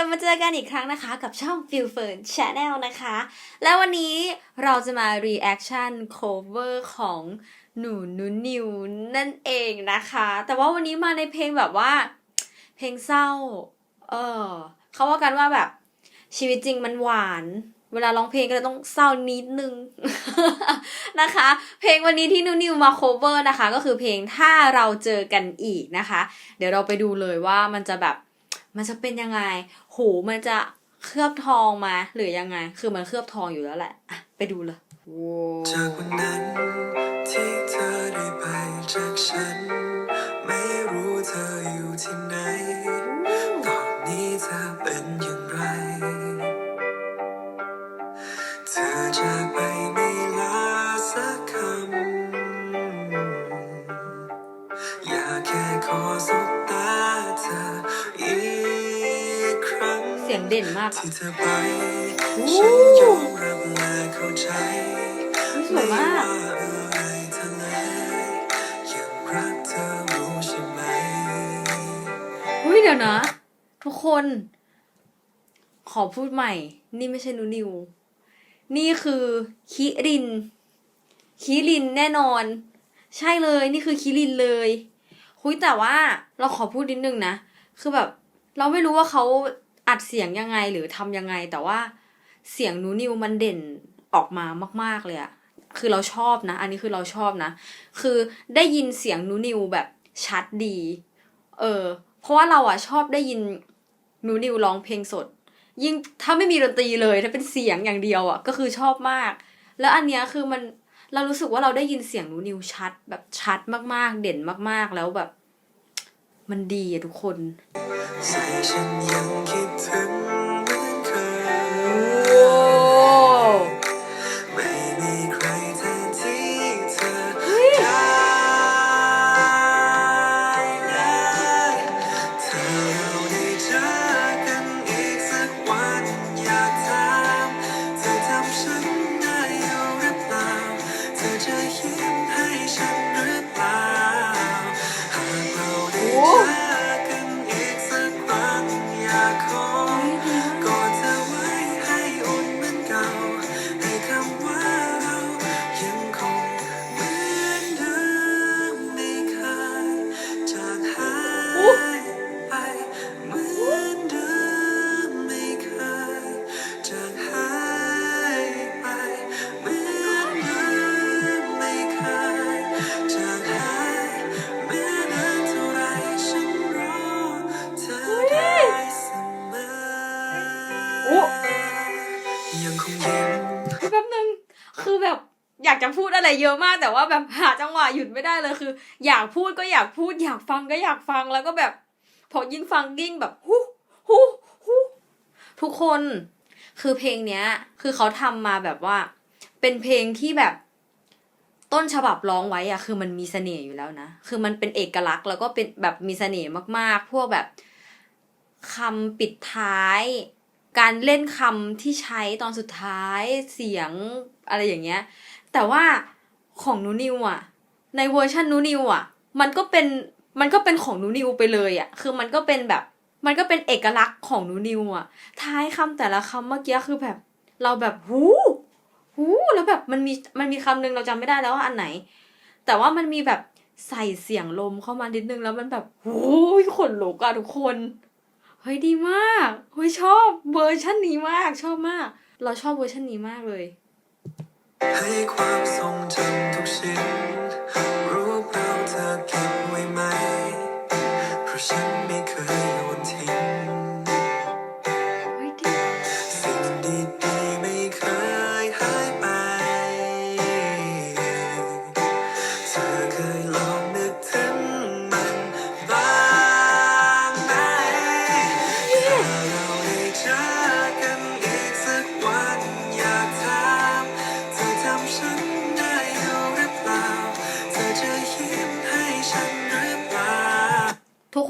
ลับมาเจอกันอีกครั้งนะคะกับช่อง f e e l f e r n Channel นะคะ แล้ววันนี้เราจะมา reaction cover ของหนูนุนิวนั่นเองนะคะ แต่ว่าวันนี้มาในเพลงแบบว่า เพลงเศร้า เออเขาว่ากันว่าแบบชีวิตจริงมันหวาน เวลาร้องเพลงก็เลยต้องเศร้านิดนึงนะคะ เพลงวันนี้ที่นิวนิวมา cover นะคะ ก็คือเพลงถ้าเราเจอกันอีกนะคะ เดี๋ยวเราไปดูเลยว่ามันจะแบบ มันจะเป็นยังไง หูมันจะเคลือบทองมาหรือยังไง คือมันเคลือบทองอยู่แล้วแหละอะไปดูเลยว้าวจากวันนั้นที่เธอได้ไปจากฉัน ไม่รู้เธออยู่ที่ไหน สียงเด่นมากอะที่เธอไปโอ้ฉันยอมรับและเข้าใจสวยมากอะไรเธอเลยยังรักเธอรู้ใช่ไหมเฮ้ยเดี๋ยวนะ ทุกคน ขอพูดใหม่ นี่ไม่ใช่นูนิว นี่คือคิริน คิรินแน่นอน ใช่เลยนี่คือคิรินเลยคุยแต่ว่าเราขอพูดนิดนึงนะ คือแบบ เราไม่รู้ว่าเขา อัดเสียงยังไงหรือทำยังไง แต่ว่าเสียงนูนิวมันเด่นออกมามาก ๆเลยอะคือเราชอบนะ อันนี้คือเราชอบนะ คือได้ยินเสียงนูนิวแบบชัดดี เออ เพราะว่าเราอะชอบได้ยินนูนิวร้องเพลงสด ยิ่งถ้าไม่มีดนตรีเลยถ้าเป็นเสียงอย่างเดียวอะก็คือชอบมาก แล้วอันเนี้ยคือมันเรารู้สึกว่าเราได้ยินเสียงนูนิวชัดแบบชัดมากๆ เด่นมากๆแล้วแบบ มันดีอะทุกคน ยังคงยิ้มแป๊บนึงคือแบบอยากจะพูดอะไรเยอะมาก แต่ว่าแบบหาจังหวะหยุดไม่ได้เลยคือ อยากพูดก็อยากพูด อยากฟังก็อยากฟังแล้วก็แบบ พอยิ่งฟังยิ่งแบบฮู้ฮู้ฮู้ทุกคนคือเพลงเนี้ย คือเขาทำมาแบบว่า เป็นเพลงที่แบบ ต้นฉบับร้องไว้อะคือมันมีเสน่ห์อยู่แล้วนะคือมันเป็นเอกลักษณ์แล้วก็เป็นแบบมีเสน่ห์มากๆ พวกแบบคำปิดท้าย การเล่นคำที่ใช้ตอนสุดท้ายเสียงอะไรอย่างเงี้ย แต่ว่าของนูนิวอะในเวอร์ชันนูนิวอะมันก็เป็นมันก็เป็นของนูนิวไปเลยอะคือมันก็เป็นแบบมันก็เป็นเอกลักษณ์ของนูนิวอะท้ายคำแต่ละคำเมื่อกี้คือแบบ เราแบบหูหูแล้วแบบมันมีมันมีคำหนึ่งเราจำไม่ได้แล้วว่าอันไหน แต่ว่ามันมีแบบใส่เสียงลมเข้ามานิดนึงแล้วมันแบบหูขนลุกอะทุกคน เฮ้ยดีมากเฮ้ยชอบเวอร์ชันนี้มากชอบมาก เราชอบเวอร์ชันนี้มากเลย ให้ความทรงจำทุกชิ้น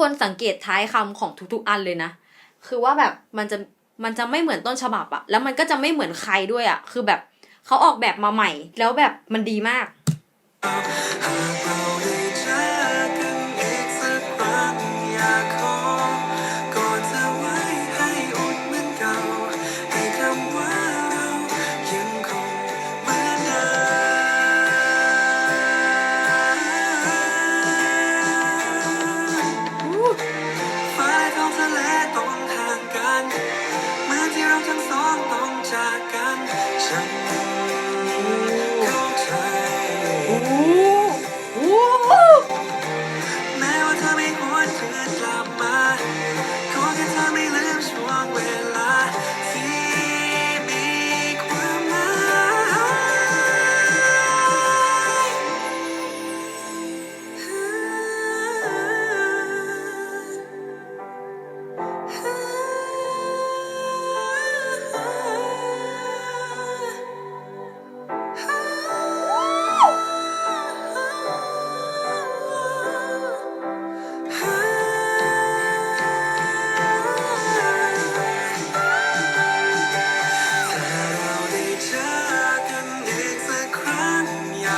คนสังเกตท้ายคำของทุกๆอันเลยนะ คือว่าแบบมันจะมันจะไม่เหมือนต้นฉบับอะแล้วมันก็จะไม่เหมือนใครด้วยอะคือแบบเขาออกแบบมาใหม่ แล้วแบบมันดีมาก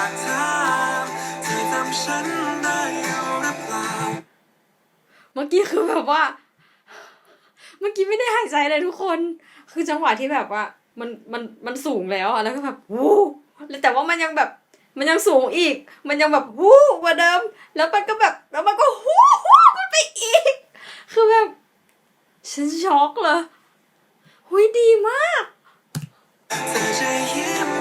ากถามเธอจำฉันได้อยู่หรือเปล่า เมื่อกี้คือแบบว่า เมื่อกี้ไม่ได้หายใจเลยทุกคน คือจังหวะที่แบบว่า มันมันมันสูงแล้วอะแล้วก็แบบวู้แล้วแต่ว่ามันยังแบบ มันยังสูงอีก มันยังแบบวู้กว่าเดิม แล้วมันก็แบบแล้วมันก็ฮู้ฮู้ขึ้นไปอีก คือแบบฉันช็อกเลยหุยดีมากเธอจะยิ้ม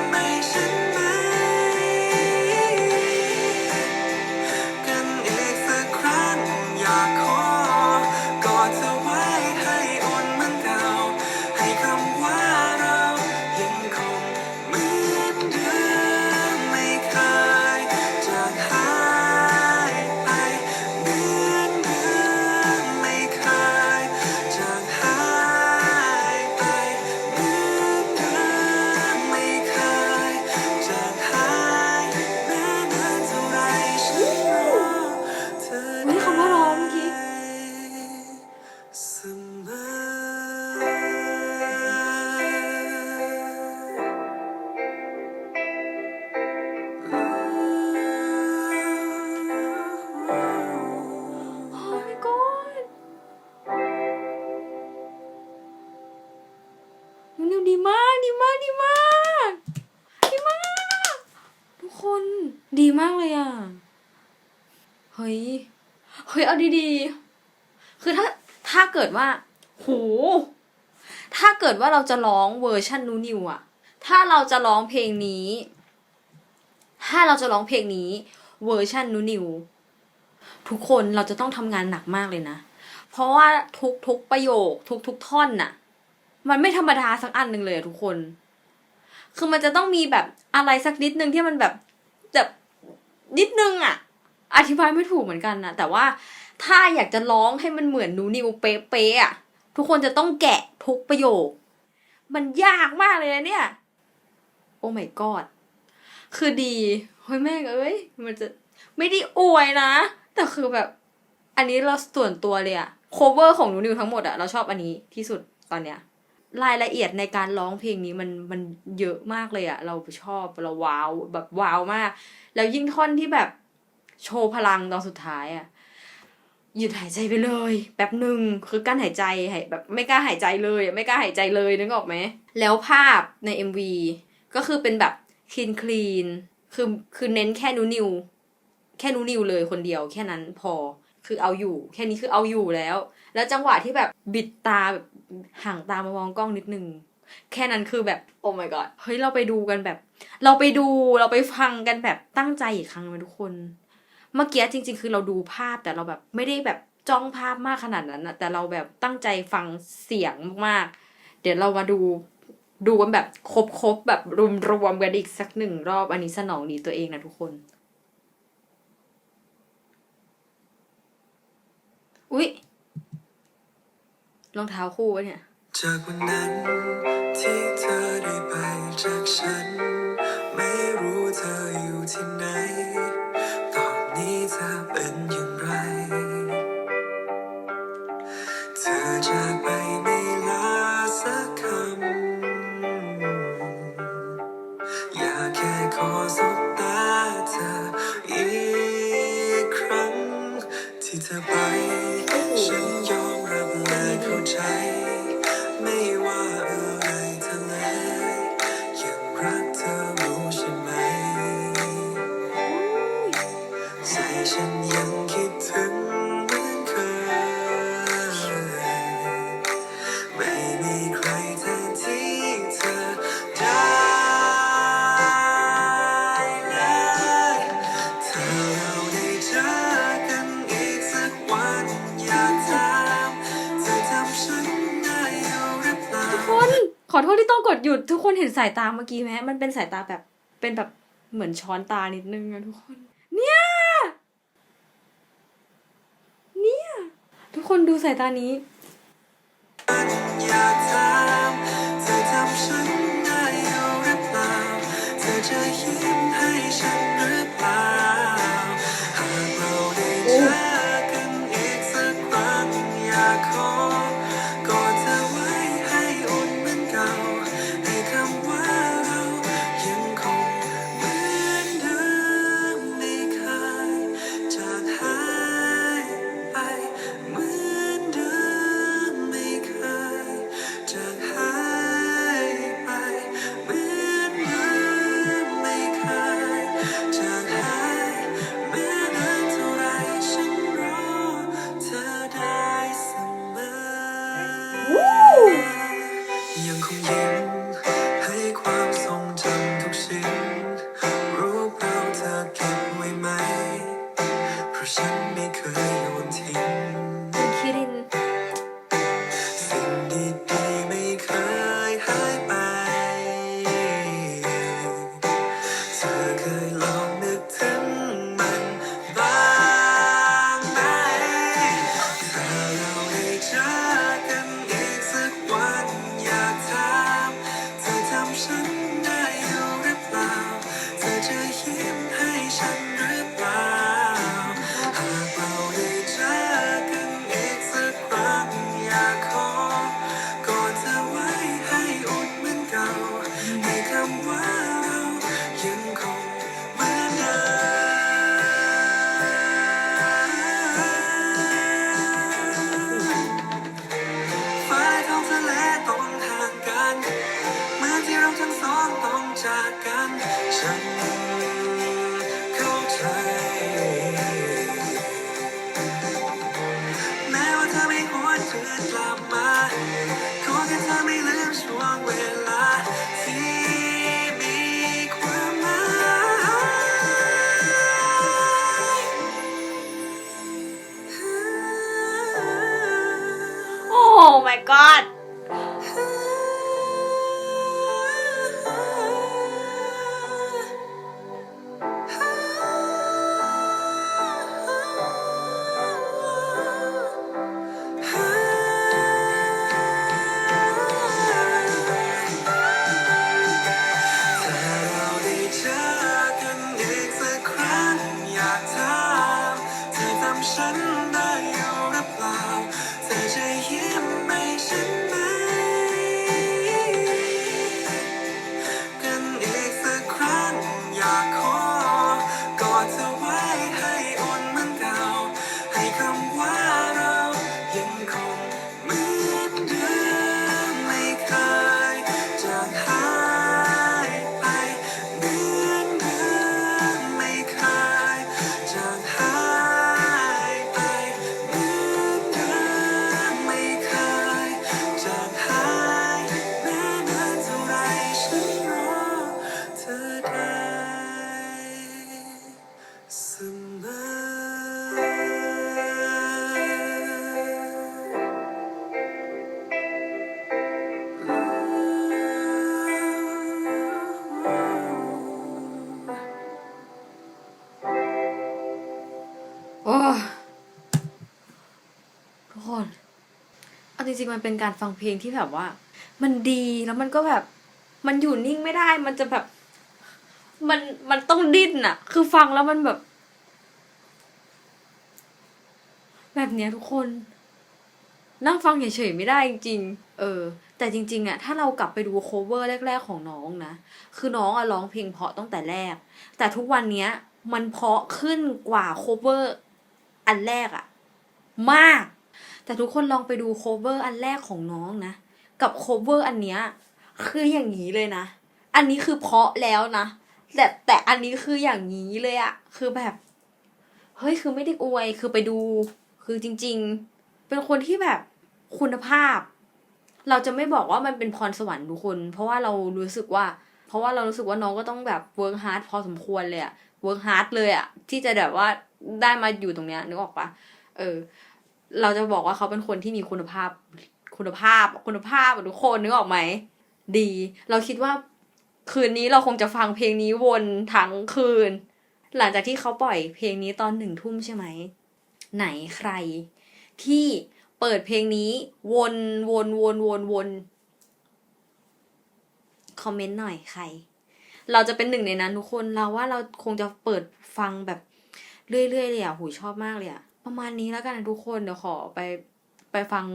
มากเลยอะ เฮ้ย เฮ้ย เอาดีๆ คือถ้าถ้าเกิดว่า โห ถ้าเกิดว่าเราจะร้องเวอร์ชันนูนิวอะถ้าเราจะร้องเพลงนี้ ถ้าเราจะร้องเพลงนี้ เวอร์ชันนูนิว ทุกคนเราจะต้องทำงานหนักมากเลยนะ เพราะว่าทุกทุกประโยค ทุกทุกท่อนน่ะ มันไม่ธรรมดาสักอันหนึ่งเลยอะทุกคน คือมันจะต้องมีแบบอะไรสักนิดนึงที่มันแบบแบบ นิดนึงอะอธิบายไม่ถูกเหมือนกันนะแต่ว่าถ้าอยากจะร้องให้มันเหมือนหนูนิวเป๊ะๆอะทุกคนจะต้องแกะทุกประโยค มันยากมากเลยนะเนี่ย โอ้ my god คือดีเฮ้ยแม่งเอ้ย มันจะไม่ได้อวยนะ แต่คือแบบ อันนี้เราส่วนตัวเลยอะ cover ของหนูนิวทั้งหมดอะเราชอบอันนี้ที่สุดตอนเนี้ย รายละเอียดในการร้องเพลงนี้มันมันเยอะมากเลยอะเราชอบเราว้าวแบบว้าวมาก แล้วยิ่งท่อนที่แบบโชว์พลังตอนสุดท้ายอะหยุดหายใจไปเลยแป๊บหนึ่งคือกั้นหายใจหายแบบไม่กล้าหายใจเลย ไม่กล้าหายใจเลยนึกออกไหม แล้วภาพใน MV ก็คือเป็นแบบคลีนคลีนคือคือเน้นแค่นูนิว แค่นูนิวเลยคนเดียวแค่นั้นพอคือเอาอยู่ แค่นี้คือเอาอยู่แล้ว แล้วจังหวะที่แบบบิดตาแบบ ห่างตามามองกล้องนิดนึง แค่นั้นคือแบบโอ้ my god เฮ้ยเราไปดูกันแบบ เราไปดูเราไปฟังกันแบบตั้งใจอีกครั้งไหมทุกคน เมื่อกี้จริง ๆ คือเราดูภาพแต่เราแบบไม่ได้แบบจ้องภาพมากขนาดนั้นนะแต่เราแบบตั้งใจฟังเสียงมากๆ เดี๋ยวเรามาดูดูกันแบบครบๆแบบรวมๆกันอีกสักหนึ่งรอบอันนี้สนองดีตัวเองนะทุกคน อุ๊ย รองเท้าคู่วะเนี่ย จากวันนั้นที่เธอได้ไปจากฉัน ไม่รู้เธออยู่ที่ไหน ดหยุดทุกคนเห็นสายตาเมื่อกี้ไหมมันเป็นสายตาแบบเป็นแบบเหมือนช้อนตานิดนึงอะทุกคน เนี่ย เนี่ย ทุกคนดูสายตานี้ ไม่ลืม ริงๆมันเป็นการฟังเพลงที่แบบว่า มันดีแล้วมันก็แบบ มันอยู่นิ่งไม่ได้ มันจะแบบ มันมันต้องดิ้นอะคือฟังแล้วมันแบบ แบบเนี้ยทุกคน นั่งฟังเฉยๆไม่ได้จริง ๆ เออ แต่จริงๆอะถ้าเรากลับไปดูโคเวอร์แรก ๆ ของน้องนะ คือน้องอะร้องเพลงเพราะตั้งแต่แรก แต่ทุกวันเนี้ย มันเพราะขึ้นกว่าโคเวอร์ อันแรกอะมาก แต่ทุกคนลองไปดูโคเวอร์อันแรกของน้องนะ กับโคเวอร์อันเนี้ยคืออย่างนี้เลยนะ อันนี้คือเพาะแล้วนะ แต่แต่อันนี้คืออย่างนี้เลยอะคือแบบเฮ้ยคือไม่ได้อวยคือไปดู คือจริง ๆ เป็นคนที่แบบคุณภาพ เราจะไม่บอกว่ามันเป็นพรสวรรค์ทุกคน เพราะว่าเรารู้สึกว่า เพราะว่าเรารู้สึกว่าน้องก็ต้องแบบเวิร์กฮาร์ดพอสมควรเลยอะเวิร์กฮาร์ดเลยอะที่จะแบบว่าได้มาอยู่ตรงเนี้ยนึกออกปะเออ เราจะบอกว่าเขาเป็นคนที่มีคุณภาพคุณภาพคุณภาพทุกคนนึกออกไหม ดี เราคิดว่าคืนนี้เราคงจะฟังเพลงนี้วนทั้งคืน หลังจากที่เขาปล่อยเพลงนี้ตอนหนึ่งทุ่มใช่ไหม ไหนใคร ที่เปิดเพลงนี้วนวนวนวนวนคอมเมนต์หน่อยใคร เราจะเป็นหนึ่งในนั้นทุกคนเราว่าเราคงจะเปิดฟังแบบเรื่อยๆเลยอะหูชอบมากเลยอะ ประมาณนี้แล้วกันนะทุกคนเดี๋ยวขอไปไปฟัง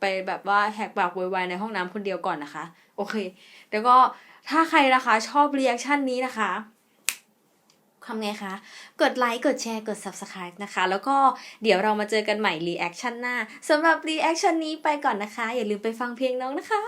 ไปแบบว่าแหกปากโวยวายในห้องน้ำคนเดียวก่อนนะคะ โอเค แล้วก็ถ้าใครนะคะชอบเรีแอคชั่นนี้นะคะทำไงคะ กดไลค์ กดแชร์ กด subscribe นะคะ แล้วก็เดี๋ยวเรามาเจอกันใหม่รีแอคชั่นหน้าสำหรับรีแอคชั่นนี้ไปก่อนนะคะ อย่าลืมไปฟังเพลงน้องนะคะ